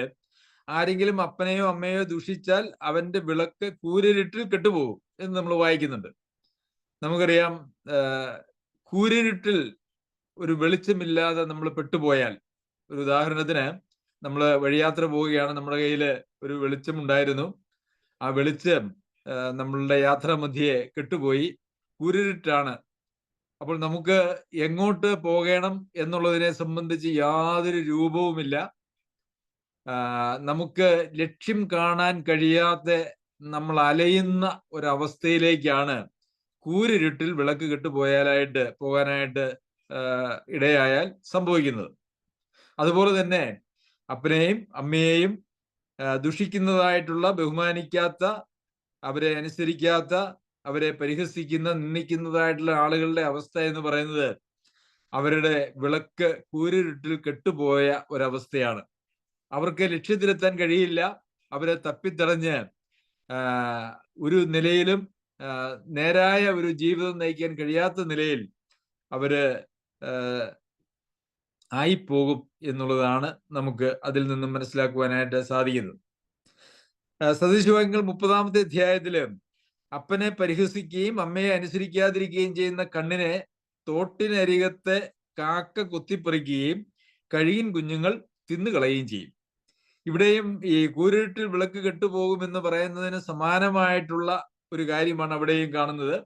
ആരെങ്കിലും അപ്പനെയോ അമ്മയോ ദുഷിച്ചാൽ അവന്റെ വിളക്ക് കൂരിരുട്ടിൽ കെട്ടുപോകും എന്ന് നമ്മൾ വായിക്കുന്നുണ്ട്. നമുക്കറിയാം കൂരിരുട്ടിൽ ഒരു വെളിച്ചമില്ലാതെ നമ്മൾ പെട്ടുപോയാൽ ഒരു ഉദാഹരണത്തിന് നമ്മൾ വഴിയാത്ര പോവുകയാണ് നമ്മുടെ കയ്യിൽ ഒരു വെളിച്ചം ഉണ്ടായിരുന്നു. ആ വെളിച്ചം നമ്മളുടെ യാത്രാ മധ്യയെ കെട്ടുപോയി. കുരുട്ടാണ് അപ്പോൾ നമുക്ക് എങ്ങോട്ട് പോകണം എന്നുള്ളതിനെ സംബന്ധിച്ച് യാതൊരു രൂപവുമില്ല. നമുക്ക് ലക്ഷ്യം കാണാൻ കഴിയാത്ത നമ്മൾ അലയുന്ന ഒരവസ്ഥയിലേക്കാണ് കൂരിരുട്ടിൽ വിളക്ക് കെട്ടുപോയാലായിട്ട് പോകാനായിട്ട് ഇടയായാൽ സംഭവിക്കുന്നത്. അതുപോലെ തന്നെ അപ്പനെയും അമ്മയെയും ദുഷിക്കുന്നതായിട്ടുള്ള ബഹുമാനിക്കാത്ത അവരെ അനുസരിക്കാത്ത അവരെ പരിഹസിക്കുന്ന നിന്ദിക്കുന്നതായിട്ടുള്ള ആളുകളുടെ അവസ്ഥ എന്ന് പറയുന്നത് അവരുടെ വിളക്ക് കൂരിരുട്ടിൽ കെട്ടുപോയ ഒരവസ്ഥയാണ്. അവർക്ക് ലക്ഷ്യത്തിലെത്താൻ കഴിയില്ല. അവരെ തപ്പിത്തടഞ്ഞ് ഒരു നിലയിലും നേരായ ഒരു ജീവിതം നയിക്കാൻ കഴിയാത്ത നിലയിൽ അവർ ആയിപ്പോകും എന്നുള്ളതാണ് നമുക്ക് അതിൽ നിന്നും മനസ്സിലാക്കുവാനായിട്ട് സാധിക്കുന്നത്. സദൃശവാക്യങ്ങൾ മുപ്പതാമത്തെ അധ്യായത്തിൽ അപ്പനെ പരിഹസിക്കുകയും അമ്മയെ അനുസരിക്കാതിരിക്കുകയും ചെയ്യുന്ന കണ്ണിനെ തോട്ടിനരികത്തെ കാക്ക കൊത്തിപ്പറിക്കുകയും കഴിയിൻ കുഞ്ഞുങ്ങൾ തിന്നുകളയുകയും ചെയ്യും. ഇവിടെയും ഈ കൂരിട്ടിൽ വിളക്ക് കെട്ടുപോകുമെന്ന് പറയുന്നതിന് സമാനമായിട്ടുള്ള ഒരു കാര്യമാണ് അവിടെയും കാണുന്നത്.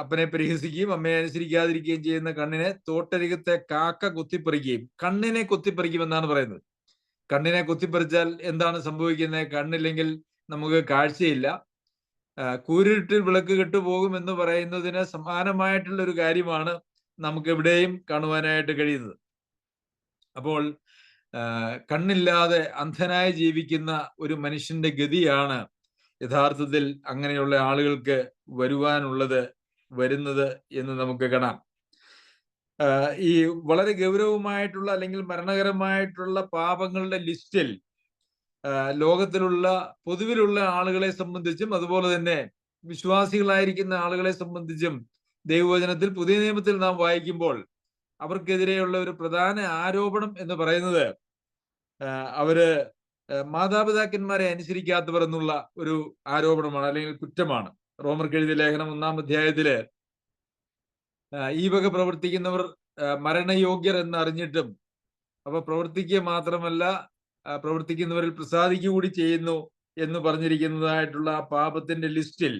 അപ്പനെ പരിഹസിക്കുകയും അമ്മയെ അനുസരിക്കാതിരിക്കുകയും ചെയ്യുന്ന കണ്ണിനെ തോട്ടരികത്തെ കാക്ക കുത്തിപ്പറിക്കുകയും കണ്ണിനെ കുത്തിപ്പറിക്കുമെന്നാണ് പറയുന്നത്. കണ്ണിനെ കുത്തിപ്പറിച്ചാൽ എന്താണ് സംഭവിക്കുന്നത്? കണ്ണില്ലെങ്കിൽ നമുക്ക് കാഴ്ചയില്ല. കൂരിട്ടിൽ വിളക്ക് കെട്ടുപോകും എന്ന് പറയുന്നതിന് സമാനമായിട്ടുള്ള ഒരു കാര്യമാണ് നമുക്ക് എവിടെയും കാണുവാനായിട്ട് കഴിയുന്നത്. അപ്പോൾ കണ്ണില്ലാതെ അന്ധനായി ജീവിക്കുന്ന ഒരു മനുഷ്യന്റെ ഗതിയാണ് യഥാർത്ഥത്തിൽ അങ്ങനെയുള്ള ആളുകൾക്ക് വരുവാനുള്ളത് വരുന്നത് എന്ന് നമുക്ക് കാണാം. ഈ വളരെ ഗൗരവമായിട്ടുള്ള അല്ലെങ്കിൽ മരണകരമായിട്ടുള്ള പാപങ്ങളുടെ ലിസ്റ്റിൽ ലോകത്തിലുള്ള പൊതുവിലുള്ള ആളുകളെ സംബന്ധിച്ചും അതുപോലെ തന്നെ വിശ്വാസികളായിരിക്കുന്ന ആളുകളെ സംബന്ധിച്ചും ദൈവവചനത്തിൽ പുതിയ നിയമത്തിൽ നാം വായിക്കുമ്പോൾ അവർക്കെതിരെയുള്ള ഒരു പ്രധാന ആരോപണം എന്ന് പറയുന്നത് അവർ മാതാപിതാക്കന്മാരെ അനുസരിക്കാത്തവർ എന്നുള്ള ഒരു ആരോപണമാണ് അല്ലെങ്കിൽ കുറ്റമാണ്. റോമർക്ക് എഴുതിയ ലേഖനം ഒന്നാം അധ്യായത്തിൽ ഈ വക പ്രവർത്തിക്കുന്നവർ മരണയോഗ്യർ എന്ന് അറിഞ്ഞിട്ടും അപ്പൊ പ്രവർത്തിക്കുക മാത്രമല്ല പ്രവർത്തിക്കുന്നവരിൽ പ്രസാദിക്കുക കൂടി ചെയ്യുന്നു എന്ന് പറഞ്ഞിരിക്കുന്നതായിട്ടുള്ള പാപത്തിന്റെ ലിസ്റ്റിൽ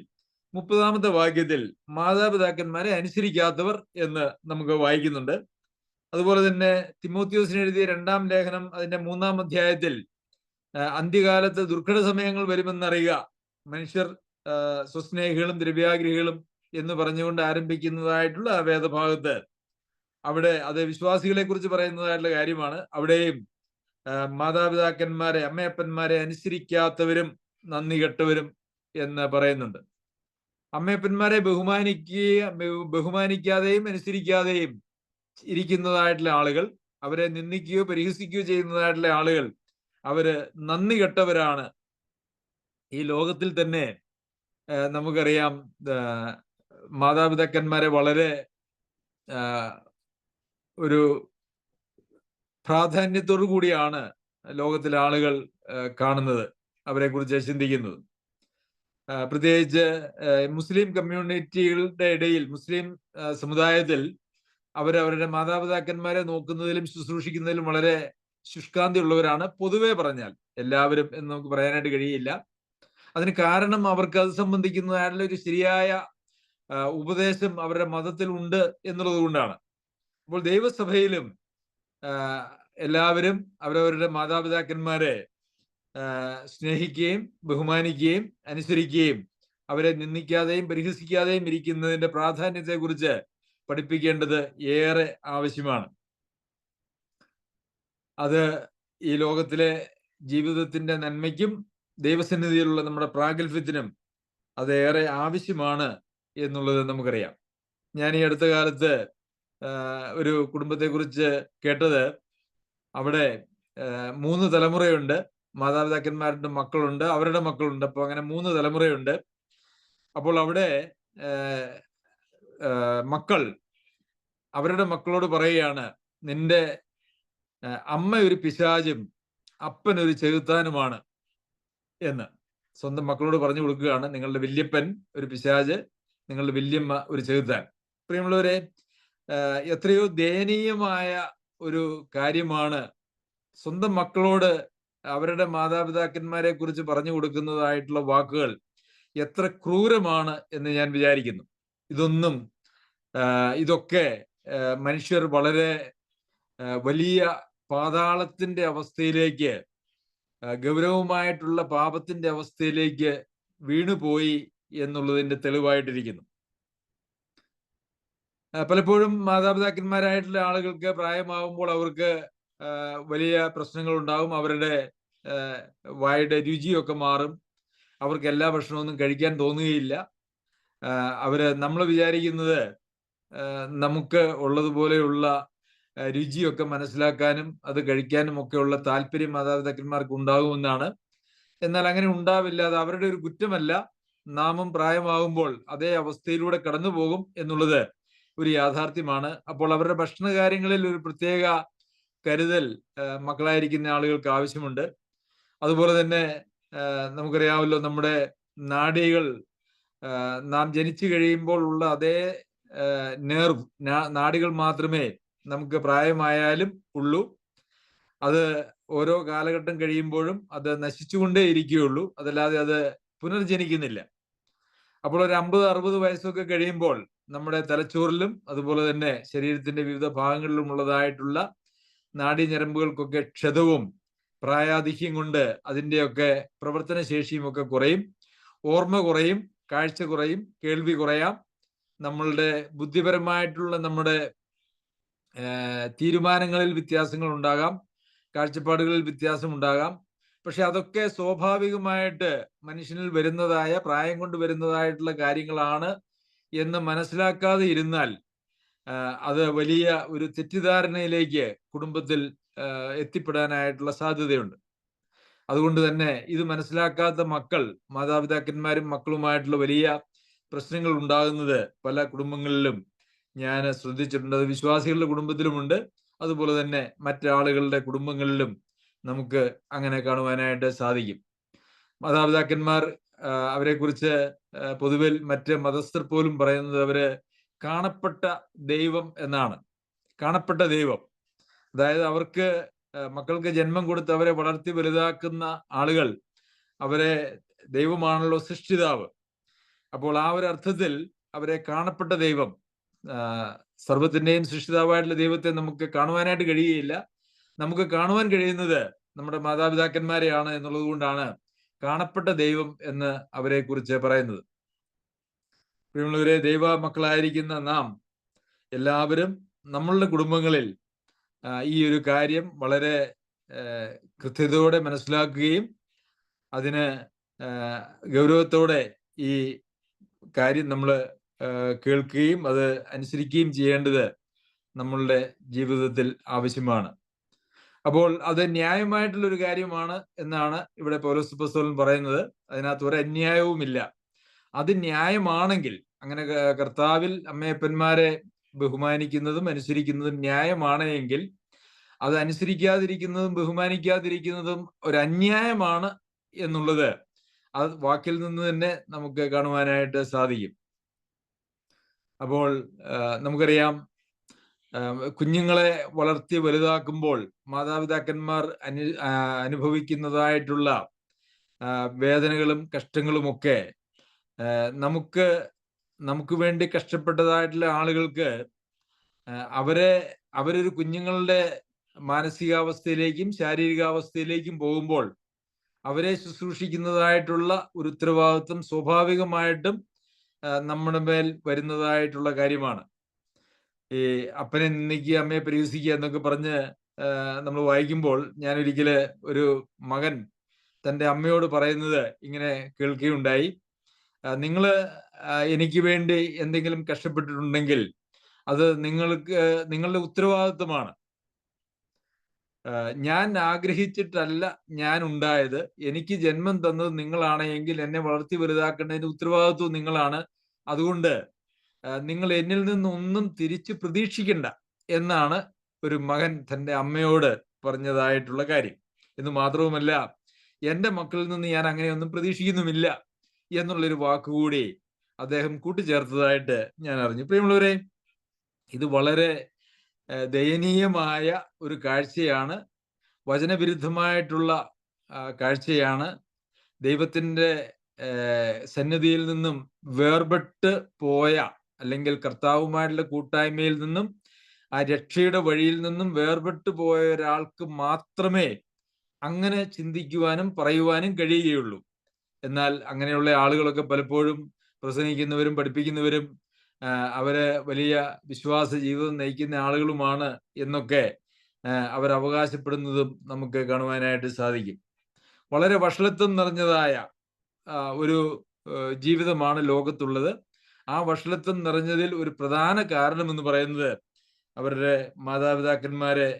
മുപ്പതാമത്തെ വാക്യത്തിൽ മാതാപിതാക്കന്മാരെ അനുസരിക്കാത്തവർ എന്ന് നമുക്ക് വായിക്കുന്നുണ്ട്. അതുപോലെ തന്നെ തിമോത്യോസിന് എഴുതിയ രണ്ടാം ലേഖനം അതിന്റെ മൂന്നാം അധ്യായത്തിൽ അന്ത്യകാലത്ത് ദുർഘട സമയങ്ങൾ വരുമെന്നറിയുക. മനുഷ്യർ സ്വസ്നേഹികളും ദ്രവ്യാഗ്രഹികളും എന്ന് പറഞ്ഞുകൊണ്ട് ആരംഭിക്കുന്നതായിട്ടുള്ള വേദഭാഗത്ത്. അവിടെ അത് വിശ്വാസികളെ കുറിച്ച് പറയുന്നതായിട്ടുള്ള കാര്യമാണ്. അവിടെയും മാതാപിതാക്കന്മാരെ അമ്മയപ്പന്മാരെ അനുസരിക്കാത്തവരും നന്ദി കെട്ടവരും എന്ന് പറയുന്നുണ്ട്. അമ്മയപ്പന്മാരെ ബഹുമാനിക്കുക ബഹുമാനിക്കാതെയും അനുസരിക്കാതെയും ഇരിക്കുന്നതായിട്ടുള്ള ആളുകൾ അവരെ നിന്ദിക്കുകയോ പരിഹസിക്കുകയോ ചെയ്യുന്നതായിട്ടുള്ള ആളുകൾ അവർ നന്ദി കെട്ടവരാണ്. ഈ ലോകത്തിൽ തന്നെ നമുക്കറിയാം മാതാപിതാക്കന്മാരെ വളരെ ഒരു പ്രാധാന്യത്തോടു കൂടിയാണ് ലോകത്തിലെ ആളുകൾ കാണുന്നത് അവരെ കുറിച്ച് ചിന്തിക്കുന്നത്. പ്രത്യേകിച്ച് മുസ്ലിം കമ്മ്യൂണിറ്റികളുടെ ഇടയിൽ മുസ്ലിം സമുദായത്തിൽ അവരവരുടെ മാതാപിതാക്കന്മാരെ നോക്കുന്നതിലും ശുശ്രൂഷിക്കുന്നതിലും വളരെ ശുഷ്കാന്തി ഉള്ളവരാണ് പൊതുവെ പറഞ്ഞാൽ. എല്ലാവരും എന്ന് നമുക്ക് പറയാനായിട്ട് കഴിയില്ല. അതിന് കാരണം അവർക്ക് അത് സംബന്ധിക്കുന്നതായിട്ടുള്ള ഒരു ശരിയായ ഉപദേശം അവരുടെ മതത്തിൽ ഉണ്ട് എന്നുള്ളത് കൊണ്ടാണ്. അപ്പോൾ ദൈവസഭയിലും എല്ലാവരും അവരവരുടെ മാതാപിതാക്കന്മാരെ സ്നേഹിക്കുകയും ബഹുമാനിക്കുകയും അനുസരിക്കുകയും അവരെ നിന്ദിക്കാതെയും പരിഹസിക്കാതെയും ഇരിക്കുന്നതിന്റെ പ്രാധാന്യത്തെക്കുറിച്ച് പഠിപ്പിക്കേണ്ടത് ഏറെ ആവശ്യമാണ്. അത് ഈ ലോകത്തിലെ ജീവിതത്തിന്റെ നന്മയ്ക്കും ദൈവസന്നിധിയിലുള്ള നമ്മുടെ പ്രാഗൽഭ്യത്തിനും അത് ഏറെ ആവശ്യമാണ് എന്നുള്ളത് നമുക്കറിയാം. ഞാൻ ഈ അടുത്ത കാലത്ത് ഒരു കുടുംബത്തെക്കുറിച്ച് കേട്ടത്. അവിടെ മൂന്ന് തലമുറയുണ്ട്. മാതാപിതാക്കന്മാരുടെ മക്കളുണ്ട് അവരുടെ മക്കളുണ്ട്. അപ്പോൾ അങ്ങനെ മൂന്ന് തലമുറയുണ്ട്. അപ്പോൾ അവിടെ മക്കൾ അവരുടെ മക്കളോട് പറയുകയാണ് നിന്റെ അമ്മ ഒരു പിശാചും അപ്പൻ ഒരു ചെകുത്താനുമാണ് എന്ന്. സ്വന്തം മക്കളോട് പറഞ്ഞു കൊടുക്കുകയാണ് നിങ്ങളുടെ വല്യപ്പൻ ഒരു പിശാജ് നിങ്ങളുടെ വല്യമ്മ ഒരു ചെകുത്താൻ. പ്രിയമുള്ളവരെ എത്രയോ ദയനീയമായ ഒരു കാര്യമാണ് സ്വന്തം മക്കളോട് അവരുടെ മാതാപിതാക്കന്മാരെ കുറിച്ച് പറഞ്ഞു കൊടുക്കുന്നതായിട്ടുള്ള വാക്കുകൾ എത്ര ക്രൂരമാണ് എന്ന് ഞാൻ വിചാരിക്കുന്നു. ഇതൊന്നും ഇതൊക്കെ മനുഷ്യർ വളരെ വലിയ പാതാളത്തിന്റെ അവസ്ഥയിലേക്ക് ഗൗരവമായിട്ടുള്ള പാപത്തിന്റെ അവസ്ഥയിലേക്ക് വീണുപോയി എന്നുള്ളതിന്റെ തെളിവായിട്ടിരിക്കുന്നു. പലപ്പോഴും മാതാപിതാക്കന്മാരായിട്ടുള്ള ആളുകൾക്ക് പ്രായമാവുമ്പോൾ അവർക്ക് വലിയ പ്രശ്നങ്ങൾ ഉണ്ടാവും അവരുടെ വായുടെ രുചിയൊക്കെ മാറും. അവർക്ക് എല്ലാ ഭക്ഷണമൊന്നും കഴിക്കാൻ തോന്നുകയില്ല. അവർ നമ്മൾ വിചാരിക്കുന്നത് നമുക്ക് ഉള്ളതുപോലെയുള്ള രുചിയൊക്കെ മനസ്സിലാക്കാനും അത് കഴിക്കാനും ഒക്കെയുള്ള താല്പര്യം മാതാപിതാക്കന്മാർക്ക് ഉണ്ടാകുമെന്നാണ് എന്നാൽ അങ്ങനെ ഉണ്ടാവില്ല അത് അവരുടെ ഒരു കുറ്റമല്ല. നാമം പ്രായമാകുമ്പോൾ അതേ അവസ്ഥയിലൂടെ കടന്നു പോകും എന്നുള്ളത് ഒരു യാഥാർത്ഥ്യമാണ്. അപ്പോൾ അവരുടെ ഭക്ഷണ കാര്യങ്ങളിൽ ഒരു പ്രത്യേക കരുതൽ മക്കളായിരിക്കുന്ന ആളുകൾക്ക് ആവശ്യമുണ്ട്. അതുപോലെ തന്നെ നമുക്കറിയാമല്ലോ നമ്മുടെ നാഡികൾ നാം ജനിച്ചു കഴിയുമ്പോൾ ഉള്ള അതേ നേർവ് നാടികൾ മാത്രമേ നമുക്ക് പ്രായമായാലും ഉള്ളൂ. അത് ഓരോ കാലഘട്ടം കഴിയുമ്പോഴും അത് നശിച്ചുകൊണ്ടേ ഇരിക്കുകയുള്ളൂ. അതല്ലാതെ അത് പുനർജനിക്കുന്നില്ല. അപ്പോൾ ഒരു അമ്പത് അറുപത് വയസ്സൊക്കെ കഴിയുമ്പോൾ നമ്മുടെ തലച്ചോറിലും അതുപോലെ തന്നെ ശരീരത്തിന്റെ വിവിധ ഭാഗങ്ങളിലും ഉള്ളതായിട്ടുള്ള നാഡീഞരമ്പുകൾക്കൊക്കെ ക്ഷതവും പ്രായാധിക്യം കൊണ്ട് അതിന്റെയൊക്കെ പ്രവർത്തന ശേഷിയും ഒക്കെ കുറയും. ഓർമ്മ കുറയും കാഴ്ച കുറയും കേൾവി കുറയാം. നമ്മളുടെ ബുദ്ധിപരമായിട്ടുള്ള നമ്മുടെ തീരുമാനങ്ങളിൽ വ്യത്യാസങ്ങൾ ഉണ്ടാകാം കാഴ്ചപ്പാടുകളിൽ വ്യത്യാസം ഉണ്ടാകാം പക്ഷെ അതൊക്കെ സ്വാഭാവികമായിട്ട് മനുഷ്യനിൽ വരുന്നതായ പ്രായം കൊണ്ട് വരുന്നതായിട്ടുള്ള കാര്യങ്ങളാണ് എന്ന് മനസ്സിലാക്കാതെ ഇരുന്നാൽ അത് വലിയ ഒരു തെറ്റിദ്ധാരണയിലേക്ക് കുടുംബത്തിൽ എത്തിപ്പെടാനായിട്ടുള്ള സാധ്യതയുണ്ട്. അതുകൊണ്ട് തന്നെ ഇത് മനസ്സിലാക്കാത്ത മക്കൾ മാതാപിതാക്കന്മാരും മക്കളുമായിട്ടുള്ള വലിയ പ്രശ്നങ്ങൾ ഉണ്ടാകുന്നത് പല കുടുംബങ്ങളിലും ഞാൻ ശ്രദ്ധിച്ചിട്ടുണ്ട്. അത് വിശ്വാസികളുടെ കുടുംബത്തിലുമുണ്ട്. അതുപോലെ തന്നെ മറ്റാളുകളുടെ കുടുംബങ്ങളിലും നമുക്ക് അങ്ങനെ കാണുവാനായിട്ട് സാധിക്കും. മാതാപിതാക്കന്മാർ അവരെക്കുറിച്ച് പൊതുവെ മറ്റ് മതസ്ഥർ പോലും പറയുന്നത് അവർ കാണപ്പെട്ട ദൈവം എന്നാണ്. കാണപ്പെട്ട ദൈവം. അതായത് അവർക്ക് മക്കൾക്ക് ജന്മം കൊടുത്ത് അവരെ വളർത്തി വലുതാക്കുന്ന ആളുകൾ അവരെ ദൈവമാണല്ലോ സൃഷ്ടിതാവ്. അപ്പോൾ ആ ഒരു അർത്ഥത്തിൽ അവരെ കാണപ്പെട്ട ദൈവം സർവത്തിന്റെയും സൃഷ്ടിതാവായിട്ടുള്ള ദൈവത്തെ നമുക്ക് കാണുവാനായിട്ട് കഴിയുകയില്ല. നമുക്ക് കാണുവാൻ കഴിയുന്നത് നമ്മുടെ മാതാപിതാക്കന്മാരെയാണ് എന്നുള്ളത് കൊണ്ടാണ് കാണപ്പെട്ട ദൈവം എന്ന് അവരെ കുറിച്ച് പറയുന്നത്. പ്രിയമുള്ളവരെ ദൈവ മക്കളായിരിക്കുന്ന നാം എല്ലാവരും നമ്മളുടെ കുടുംബങ്ങളിൽ ഈ ഒരു കാര്യം വളരെ കൃത്യതയോടെ മനസ്സിലാക്കുകയും അതിന് ഗൗരവത്തോടെ ഈ കാര്യം നമ്മൾ കേൾക്കുകയും അത് അനുസരിക്കുകയും ചെയ്യേണ്ടത് നമ്മളുടെ ജീവിതത്തിൽ ആവശ്യമാണ്. അപ്പോൾ അത് ന്യായമായിട്ടുള്ള ഒരു കാര്യമാണ് എന്നാണ് ഇവിടെ പൗലോസ് പുസ്തകം പറയുന്നത്. അതിനകത്ത് ഒരു അന്യായവുമില്ല അത് ന്യായമാണെങ്കിൽ അങ്ങനെ കർത്താവിൽ അമ്മയപ്പന്മാരെ ബഹുമാനിക്കുന്നതും അനുസരിക്കുന്നതും ന്യായമാണ് എങ്കിൽ അത് അനുസരിക്കാതിരിക്കുന്നതും ബഹുമാനിക്കാതിരിക്കുന്നതും ഒരു അന്യായമാണ് എന്നുള്ളത് അത് വാക്കിൽ നിന്ന് തന്നെ നമുക്ക് കാണുവാനായിട്ട് സാധിക്കും. അപ്പോൾ നമുക്കറിയാം കുഞ്ഞുങ്ങളെ വളർത്തി വലുതാക്കുമ്പോൾ മാതാപിതാക്കന്മാർ അനു അനുഭവിക്കുന്നതായിട്ടുള്ള വേദനകളും കഷ്ടങ്ങളുമൊക്കെ നമുക്ക് നമുക്ക് വേണ്ടി കഷ്ടപ്പെട്ടതായിട്ടുള്ള ആളുകൾക്ക് അവരെ അവരൊരു കുഞ്ഞുങ്ങളുടെ മാനസികാവസ്ഥയിലേക്കും ശാരീരികാവസ്ഥയിലേക്കും പോകുമ്പോൾ അവരെ ശുശ്രൂഷിക്കുന്നതായിട്ടുള്ള ഒരു ഉത്തരവാദിത്വം സ്വാഭാവികമായിട്ടും നമ്മുടെ മേൽ വരുന്നതായിട്ടുള്ള കാര്യമാണ്. ഈ അപ്പനെ നിന്ദിക്കുക അമ്മയെ പരിഹസിക്കുക എന്നൊക്കെ പറഞ്ഞ് നമ്മൾ വായിക്കുമ്പോൾ ഞാൻ ഒരിക്കൽ ഒരു മകൻ തന്റെ അമ്മയോട് പറയുന്നത് ഇങ്ങനെ കേൾക്കുകയുണ്ടായി. നിങ്ങൾ എനിക്ക് വേണ്ടി എന്തെങ്കിലും കഷ്ടപ്പെട്ടിട്ടുണ്ടെങ്കിൽ അത് നിങ്ങൾക്ക് നിങ്ങളുടെ ഉത്തരവാദിത്വമാണ്. ഞാൻ ആഗ്രഹിച്ചിട്ടല്ല ഞാൻ ഉണ്ടായത്. എനിക്ക് ജന്മം തന്നത് നിങ്ങളാണ് എങ്കിൽ എന്നെ വളർത്തി വലുതാക്കേണ്ടതിന്റെ ഉത്തരവാദിത്വം നിങ്ങളാണ്. അതുകൊണ്ട് നിങ്ങൾ എന്നിൽ നിന്നൊന്നും തിരിച്ച് പ്രതീക്ഷിക്കണ്ട എന്നാണ് ഒരു മകൻ തന്റെ അമ്മയോട് പറഞ്ഞതായിട്ടുള്ള കാര്യം. എന്ന് മാത്രവുമല്ല എന്റെ മക്കളിൽ നിന്ന് ഞാൻ അങ്ങനെയൊന്നും പ്രതീക്ഷിക്കുന്നുമില്ല എന്നുള്ളൊരു വാക്കുകൂടി അദ്ദേഹം കൂട്ടിച്ചേർത്തതായിട്ട് ഞാൻ അറിഞ്ഞു. പ്രിയമുള്ളവരെ ഇത് വളരെ ദയനീയമായ ഒരു കാഴ്ചയാണ്. വചനവിരുദ്ധമായിട്ടുള്ള കാഴ്ചയാണ്. ദൈവത്തിന്റെ സന്നിധിയിൽ നിന്നും വേർപെട്ട് പോയ അല്ലെങ്കിൽ കർത്താവുമായിട്ടുള്ള കൂട്ടായ്മയിൽ നിന്നും ആ രക്ഷയുടെ വഴിയിൽ നിന്നും വേർപെട്ട് പോയ ഒരാൾക്ക് മാത്രമേ അങ്ങനെ ചിന്തിക്കുവാനും പറയുവാനും കഴിയുകയുള്ളൂ. എന്നാൽ അങ്ങനെയുള്ള ആളുകളൊക്കെ പലപ്പോഴും പ്രസംഗിക്കുന്നവരും പഠിപ്പിക്കുന്നവരും അവർ വലിയ വിശ്വാസ ജീവിതം നയിക്കുന്ന ആളുകളുമാണ് എന്നൊക്കെ അവർ അവകാശപ്പെടുന്നതും നമുക്ക് കാണുവാനായിട്ട് സാധിക്കും. വളരെ വഷളത്വം നിറഞ്ഞതായ ഒരു ജീവിതമാണ് ലോകത്തുള്ളത്. ആ വഷളത്വം നിറഞ്ഞതിൽ ഒരു പ്രധാന കാരണം എന്ന് പറയുന്നത് അവരുടെ മാതാപിതാക്കന്മാരെ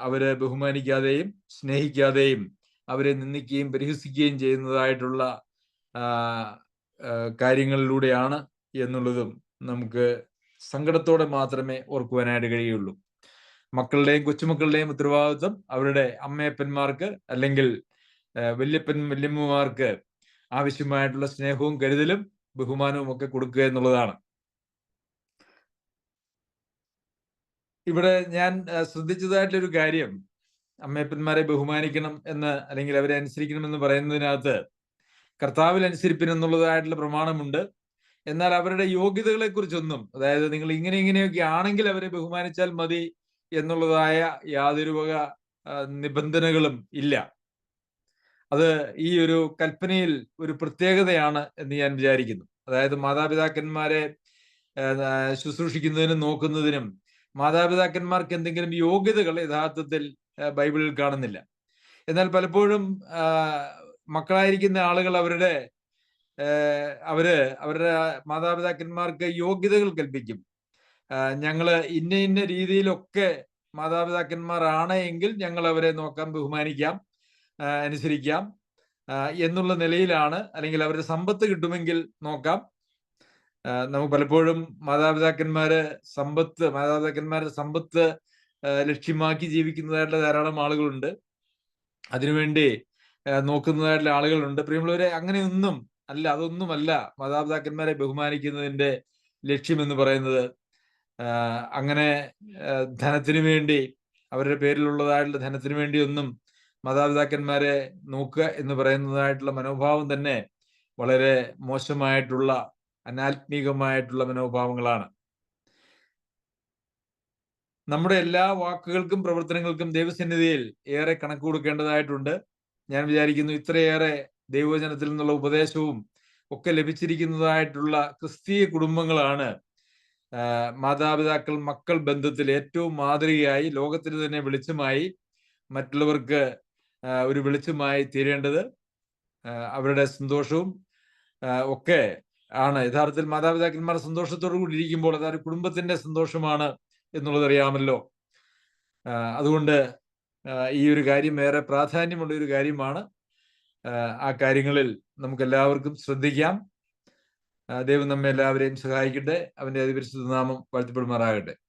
അവരെ ബഹുമാനിക്കാതെയും സ്നേഹിക്കാതെയും അവരെ നിന്ദിക്കുകയും പരിഹസിക്കുകയും ചെയ്യുന്നതായിട്ടുള്ള കാര്യങ്ങളിലൂടെയാണ് എന്നുള്ളതും നമുക്ക് സങ്കടത്തോടെ മാത്രമേ ഓർക്കുവാനായിട്ട് കഴിയുള്ളൂ. മക്കളുടെയും കൊച്ചുമക്കളുടെയും ഉത്തരവാദിത്വം അവരുടെ അമ്മയപ്പന്മാർക്ക് അല്ലെങ്കിൽ വല്യപ്പൻ വല്യമ്മമാർക്ക് ആവശ്യമായിട്ടുള്ള സ്നേഹവും കരുതലും ബഹുമാനവും ഒക്കെ കൊടുക്കുക എന്നുള്ളതാണ്. ഇവിടെ ഞാൻ ശ്രദ്ധിച്ചതായിട്ടൊരു കാര്യം. അമ്മയപ്പന്മാരെ ബഹുമാനിക്കണം എന്ന് അല്ലെങ്കിൽ അവരെ അനുസരിക്കണം എന്ന് പറയുന്നതിനകത്ത് കർത്താവിൽ അനുസരിപ്പിൻ എന്നുള്ളതായിട്ടുള്ള പ്രമാണമുണ്ട്. എന്നാൽ അവരുടെ യോഗ്യതകളെ കുറിച്ചൊന്നും അതായത് നിങ്ങൾ ഇങ്ങനെ ഇങ്ങനെയൊക്കെ ആണെങ്കിൽ അവരെ ബഹുമാനിച്ചാൽ മതി എന്നുള്ളതായ യാതൊരു വക നിബന്ധനകളും ഇല്ല. അത് ഈ ഒരു കൽപ്പനയിൽ ഒരു പ്രത്യേകതയാണ് എന്ന് ഞാൻ വിചാരിക്കുന്നു. അതായത് മാതാപിതാക്കന്മാരെ ശുശ്രൂഷിക്കുന്നതിനും നോക്കുന്നതിനും മാതാപിതാക്കന്മാർക്ക് എന്തെങ്കിലും യോഗ്യതകൾ യഥാർത്ഥത്തിൽ ബൈബിളിൽ കാണുന്നില്ല. എന്നാൽ പലപ്പോഴും മക്കളായിരിക്കുന്ന ആളുകൾ അവരുടെ അവർ അവരുടെ മാതാപിതാക്കന്മാർക്ക് യോഗ്യതകൾ കൽപ്പിക്കും. ഞങ്ങൾ ഇന്ന ഇന്ന രീതിയിലൊക്കെ മാതാപിതാക്കന്മാരാണ് എങ്കിൽ ഞങ്ങൾ അവരെ നോക്കാം ബഹുമാനിക്കാം അനുസരിക്കാം എന്നുള്ള നിലയിലാണ് അല്ലെങ്കിൽ അവരുടെ സമ്പത്ത് കിട്ടുമെങ്കിൽ നോക്കാം. നമുക്ക് പലപ്പോഴും മാതാപിതാക്കന്മാര് സമ്പത്ത് മാതാപിതാക്കന്മാരുടെ സമ്പത്ത് ലക്ഷ്യമാക്കി ജീവിക്കുന്നതായിട്ടുള്ള ധാരാളം ആളുകളുണ്ട്. അതിനുവേണ്ടി നോക്കുന്നതായിട്ടുള്ള ആളുകളുണ്ട്. പ്രിയമുള്ളവരെ അങ്ങനെയൊന്നും അല്ല അതൊന്നുമല്ല. മാതാപിതാക്കന്മാരെ ബഹുമാനിക്കുന്നതിന്റെ ലക്ഷ്യം എന്ന് പറയുന്നത് അങ്ങനെ ധനത്തിനു വേണ്ടി അവരുടെ പേരിലുള്ളതായിട്ടുള്ള ധനത്തിനു വേണ്ടിയൊന്നും മാതാപിതാക്കന്മാരെ നോക്കുക എന്ന് പറയുന്നതായിട്ടുള്ള മനോഭാവം തന്നെ വളരെ മോശമായിട്ടുള്ള അനാത്മീകമായിട്ടുള്ള മനോഭാവങ്ങളാണ്. നമ്മുടെ എല്ലാ വാക്കുകൾക്കും പ്രവർത്തനങ്ങൾക്കും ദൈവസന്നിധിയിൽ ഏറെ കണക്ക് കൊടുക്കേണ്ടതായിട്ടുണ്ട്. ഞാൻ വിചാരിക്കുന്നു ഇത്രയേറെ ദൈവജനത്തിൽ നിന്നുള്ള ഉപദേശവും ഒക്കെ ലഭിച്ചിരിക്കുന്നതായിട്ടുള്ള ക്രിസ്തീയ കുടുംബങ്ങളാണ് മാതാപിതാക്കൾ മക്കൾ ബന്ധത്തിൽ ഏറ്റവും മാതൃകയായി ലോകത്തിന് തന്നെ വെളിച്ചമായി മറ്റുള്ളവർക്ക് ഒരു വെളിച്ചമായി തീരേണ്ടത് അവരുടെ സന്തോഷവും ഒക്കെ ആണ്. യഥാർത്ഥത്തിൽ മാതാപിതാക്കന്മാർ സന്തോഷത്തോടു കൂടി ഇരിക്കുമ്പോൾ അതൊരു കുടുംബത്തിന്റെ സന്തോഷമാണ് എന്നുള്ളത് അറിയാമല്ലോ. അതുകൊണ്ട് ഈ ഒരു കാര്യം ഏറെ പ്രാധാന്യമുള്ള ഒരു കാര്യമാണ്. ആ കാര്യങ്ങളിൽ നമുക്ക് എല്ലാവർക്കും ശ്രദ്ധിക്കാം ദൈവം നമ്മെ എല്ലാവരെയും സഹായിക്കട്ടെ. അവന്റെ അതിപരിശുദ്ധ നാമം വാഴ്ത്തപ്പെടുമാറാകട്ടെ.